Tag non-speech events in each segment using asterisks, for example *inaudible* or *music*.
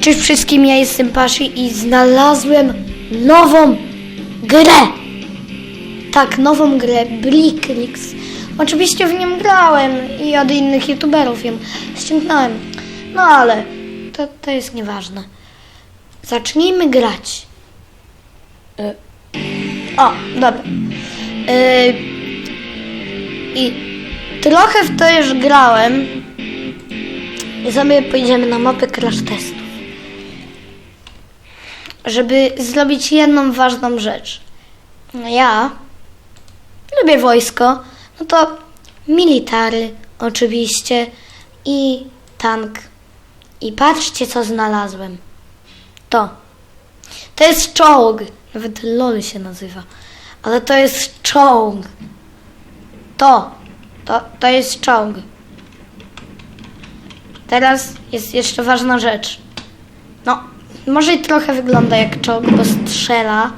Cześć wszystkim, ja jestem Pashi i znalazłem nową grę. Tak, nową grę, Blickrix. Oczywiście w nią grałem i od innych youtuberów ją ściągnąłem. No ale to, to jest nieważne. Zacznijmy grać. Y, O, dobra. Y, I trochę w to już grałem. I sobie pójdziemy na mapę crash testów. Żeby zrobić jedną ważną rzecz. No ja lubię wojsko, no to military oczywiście i tank. I patrzcie co znalazłem. To. To jest czołg. Nawet LOL się nazywa. Ale to jest czołg. To. To, to jest czołg. Teraz jest jeszcze ważna rzecz. No, może i trochę wygląda jak czołg, bo strzela,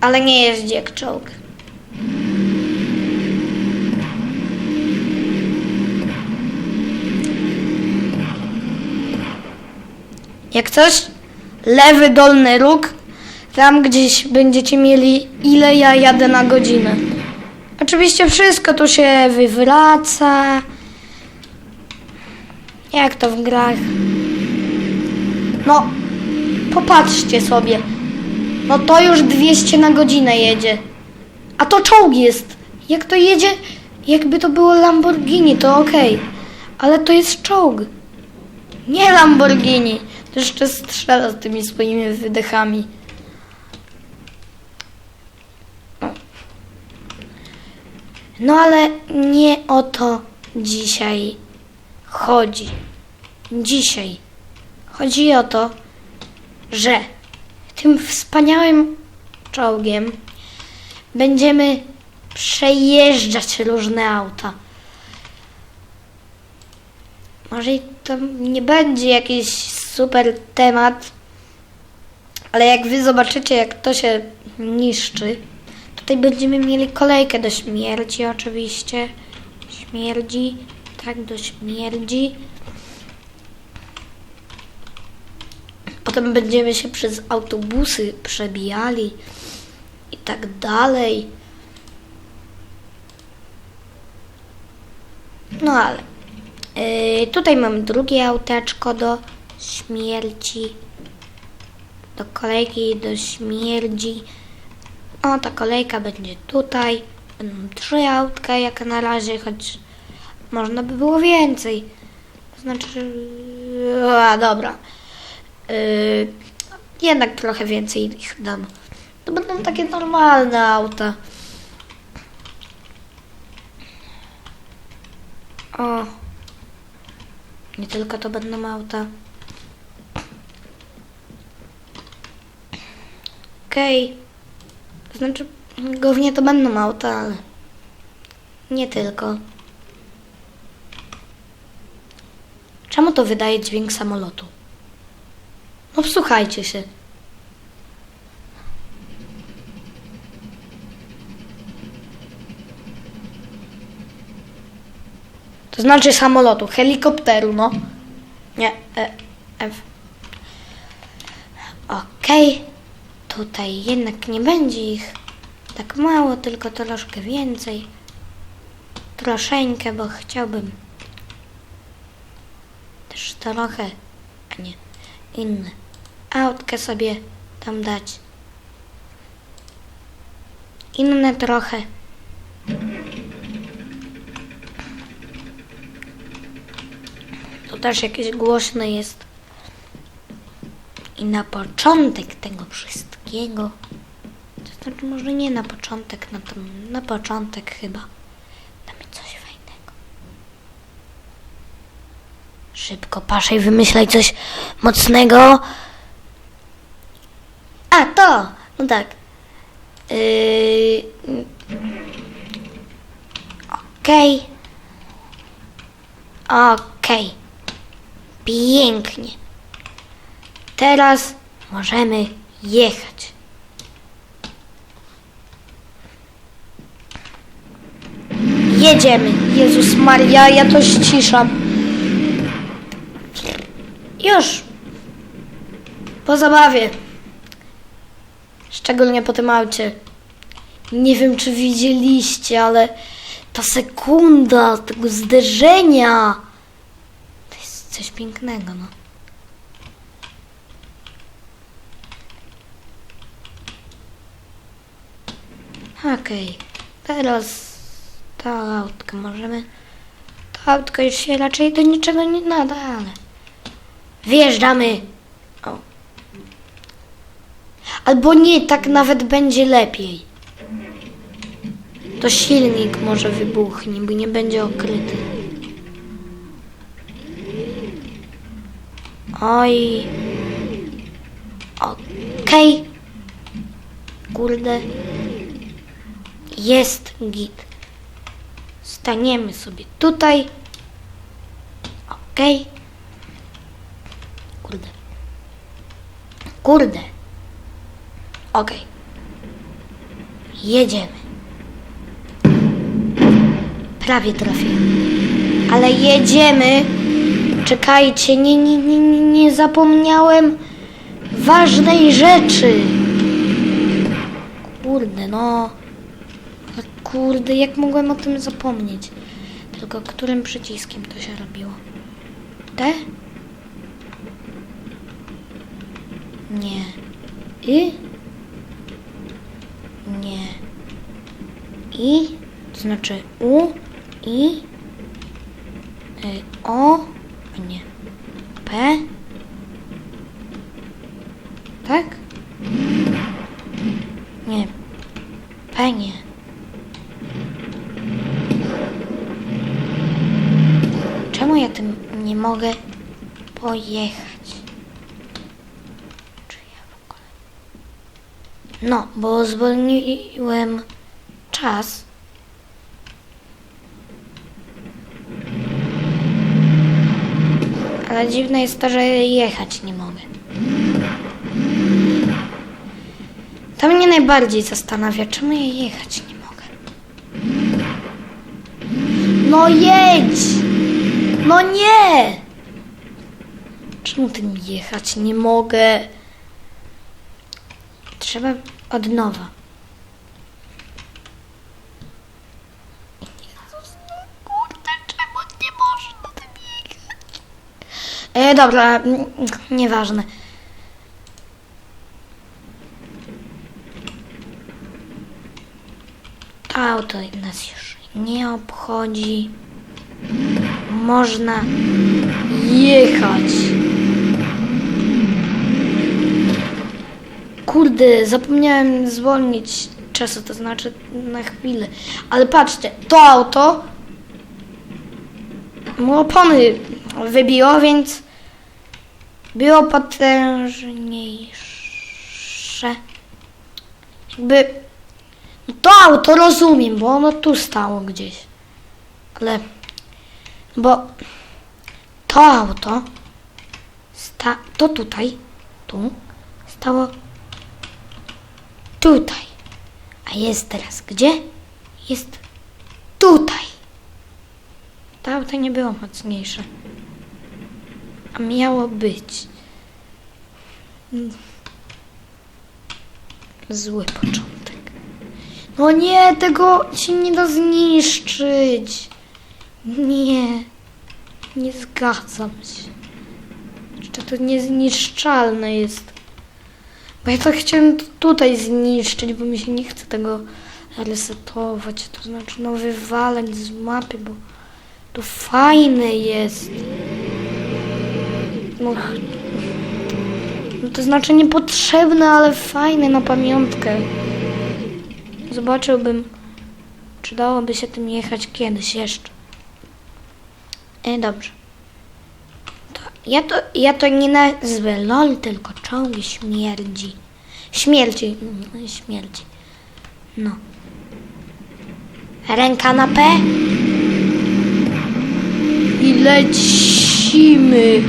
ale nie jest jak czołg. Jak coś, lewy dolny róg, tam gdzieś będziecie mieli ile ja jadę na godzinę. Oczywiście wszystko tu się wywraca. Jak to w grach? No, popatrzcie sobie. No to już 200 na godzinę jedzie. A to czołg jest. Jak to jedzie, jakby to było Lamborghini, to okej. Ale to jest czołg. Nie Lamborghini. To jeszcze strzela z tymi swoimi wydechami. No ale nie o to dzisiaj chodzi. Dzisiaj chodzi o to, że tym wspaniałym czołgiem będziemy przejeżdżać różne auta. Może to nie będzie jakiś super temat, ale jak wy zobaczycie, jak to się niszczy, tutaj będziemy mieli kolejkę do śmierci oczywiście. Śmierdzi, tak, do śmierdzi. Potem będziemy się przez autobusy przebijali i tak dalej. No ale yy, tutaj mam drugie auteczko do śmierci. Do kolejki do śmierdzi. O, ta kolejka będzie tutaj. Będą trzy autka jak na razie, choć można by było więcej. To znaczy... A, dobra. Yy, jednak trochę więcej ich dam. To będą takie normalne auta. O. Nie tylko to będą auta. Okej. To znaczy, głównie to będą auta, ale nie tylko. Czemu to wydaje dźwięk samolotu? Wsłuchajcie się. To znaczy samolotu, helikopteru, no. Nie, e, F. Okej. Tutaj jednak nie będzie ich tak mało, tylko troszkę więcej. Troszeczkę, bo chciałbym też trochę, a nie, inne autkę sobie tam dać. Inne trochę. To też jakieś głośne jest. I na początek tego wszystkiego, to znaczy może nie na początek, na, to, na początek chyba, damy coś fajnego. Szybko, Paszej, wymyślaj coś mocnego. A, to! No tak. Yy... Okej. Okej. Pięknie. Teraz możemy jechać. Jedziemy. Jezus Maria, ja to ściszam. Już. Po zabawie. Szczególnie po tym aucie. Nie wiem, czy widzieliście, ale ta sekunda tego zderzenia to jest coś pięknego, no. Okej, teraz to autko możemy. To autko już się raczej do niczego nie nada, ale wjeżdżamy. Albo nie, tak nawet będzie lepiej. To silnik może wybuchnie, bo nie będzie okryty. Oj. Okej. Kurde. Jest git. Staniemy sobie tutaj. Okej. Kurde. Kurde. Okej. Jedziemy. Prawie trafiłem. Ale jedziemy. Czekajcie, nie, nie, nie, nie, nie zapomniałem ważnej rzeczy. Kurde, no. Ale Kurde, jak mogłem o tym zapomnieć? Tylko którym przyciskiem to się robiło? T? Nie. Y? Nie. I? To znaczy U, I, y, O, nie. P? Tak? Nie. P nie. Czemu ja tym nie mogę pojechać? No, bo zwolniłem czas. Ale dziwne jest to, że jechać nie mogę. To mnie najbardziej zastanawia, czemu ja jechać nie mogę. No jedź! No nie! Czemu tym jechać nie mogę? Trzeba od nowa. E, dobra, mm, nieważne. To auto nas już nie obchodzi. Można jechać. Kurde, zapomniałem zwolnić czasu, to znaczy na chwilę. Ale patrzcie, to auto mu opony wybiło, więc było potężniejsze. Jakby to auto rozumiem, bo ono tu stało gdzieś. Ale bo to auto sta to tutaj, tu stało tutaj. A jest teraz gdzie? Jest tutaj. To auto nie było mocniejsze. A miało być. Zły początek. No nie, tego się nie da zniszczyć. Nie, nie zgadzam się. Jeszcze to niezniszczalne jest. Bo ja to chciałem tutaj zniszczyć, bo mi się nie chce tego resetować. To znaczy, no wywalać z mapy, bo to fajne jest. No, no to znaczy niepotrzebne, ale fajne na pamiątkę. Zobaczyłbym, czy dałoby się tym jechać kiedyś jeszcze. E, dobrze. To ja, to, ja to nie nazwę LOL, tylko czołg śmierdzi. Śmierci. mm, Śmierci. No. Ręka na P. I lecimy.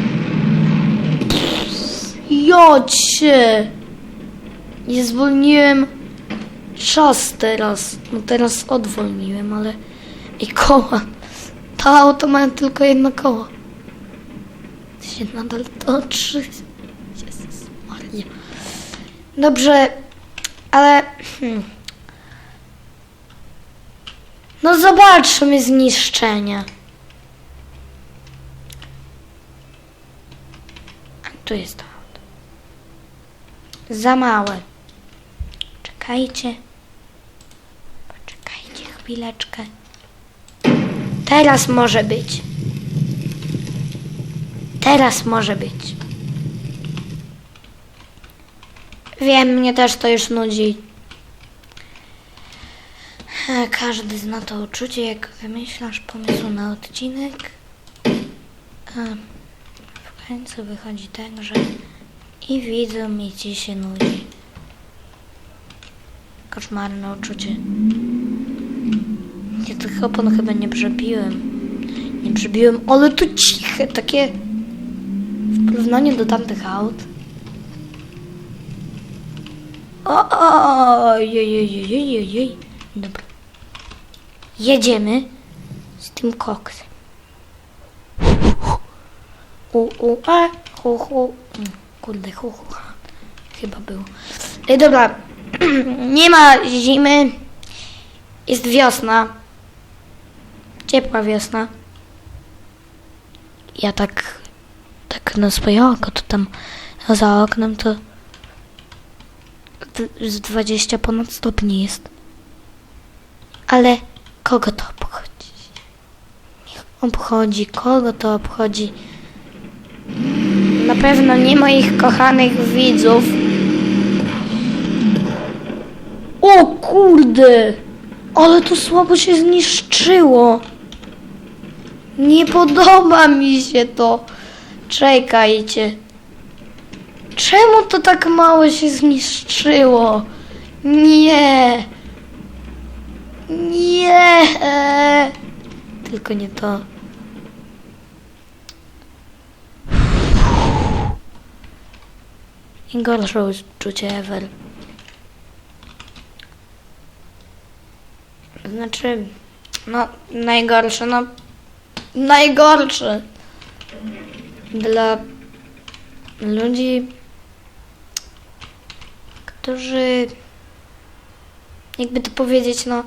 Jocie. Nie zwolniłem czas teraz. No teraz odwolniłem, ale... I koła. To auto tylko jedno koło. Się nadal toczy. Jezus Maria. Dobrze, ale... Hmm. No zobaczmy zniszczenia. Tu jest to. Za małe. Czekajcie. Poczekajcie chwileczkę. Teraz może być. Teraz może być. Wiem, mnie też to już nudzi. Każdy zna to uczucie, jak wymyślasz pomysł na odcinek. A w końcu wychodzi tak, że i widzom, i ci się nudzi. Koszmarne uczucie. Ja tych opon chyba nie przebiłem. Nie przebiłem, ale to ciche, takie w porównaniu do tamtych aut. O, o, jej. Dobra. Jedziemy z tym koksem. U, u, a, hu, hu. Kurde, hu, hu. ha. Chyba był. Ej, dobra. *clears throat* Nie ma zimy. Jest wiosna. Ciepła wiosna. Ja tak, tak na swoje oko, to tam za oknem to z 20 ponad stopni jest. Ale kogo to obchodzi? Obchodzi, kogo to obchodzi? Pewno nie moich kochanych widzów. O kurde! Ale to słabo się zniszczyło. Nie podoba mi się to. Czekajcie. Czemu to tak mało się zniszczyło? Nie. Nie. Tylko nie to. I gorsze uczucie ever. Znaczy, no, najgorsze, no, najgorsze. Dla ludzi, którzy, jakby to powiedzieć, no,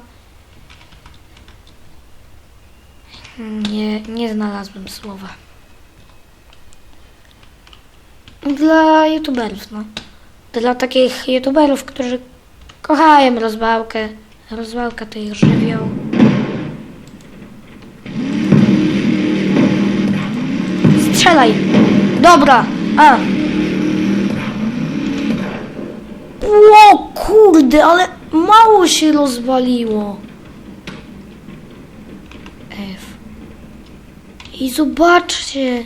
nie, nie znalazłem słowa. Dla youtuberów, no. Dla takich youtuberów, którzy kochają rozwałkę. Rozwałka to ich żywioł. Strzelaj! Dobra! A! O kurde, ale mało się rozwaliło. F. I zobaczcie,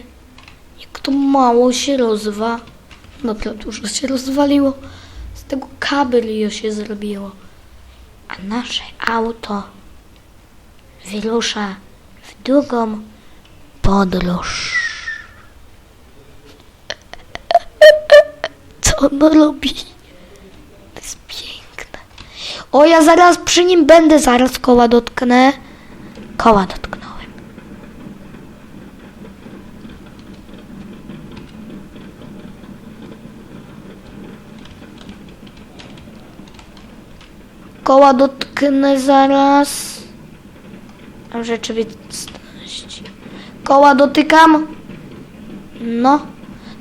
to mało się rozwa. Dobra, dużo się rozwaliło. Z tego kabelio się zrobiło. A nasze auto wyrusza w długą podróż. *laughs* Co ono robi? To jest piękne. O, ja zaraz przy nim będę, zaraz koła dotknę. Koła dotknąłem. Koła dotknę zaraz. Rzeczywistość. Koła dotykam. No.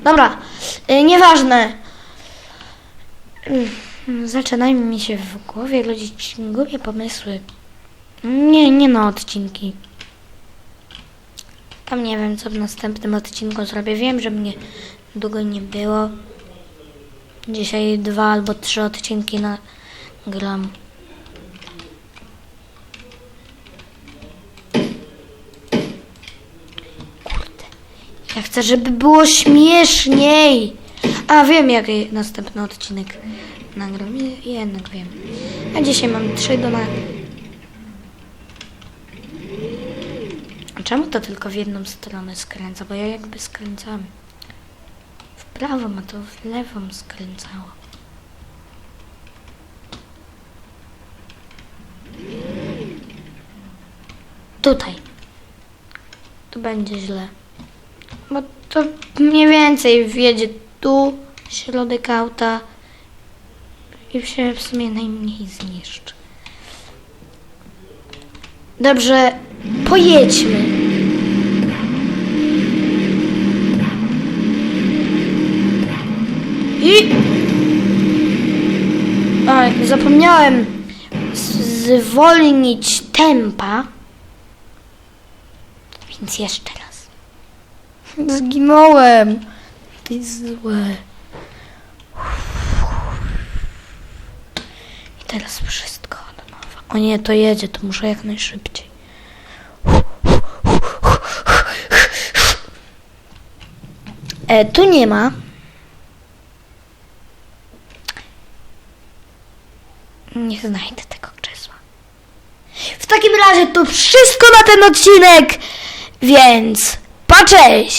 Dobra. Y, nieważne. Mm, Zaczynają mi się w głowie rodzić głupie pomysły. Nie, nie na odcinki. Tam nie wiem, co w następnym odcinku zrobię. Wiem, że mnie długo nie było. Dzisiaj dwa albo trzy odcinki na Ja chcę, żeby było śmieszniej. A wiem, jaki następny odcinek nagram. Je- Jednak wiem. A dzisiaj mam trzy do na... A czemu to tylko w jedną stronę skręca? Bo ja jakby skręcam w prawo, a to w lewą skręcało. Tutaj. Tu będzie źle. Bo to mniej więcej wjedzie tu, środek auta i się w sumie najmniej zniszczy. Dobrze, pojedźmy. I... A, zapomniałem zwolnić tempa. Więc jeszcze. Zginąłem. Jest złe. I teraz wszystko od nowa. O nie, to jedzie, to muszę jak najszybciej. E, tu nie ma. Nie znajdę tego krzesła. W takim razie to wszystko na ten odcinek, więc pa cześć!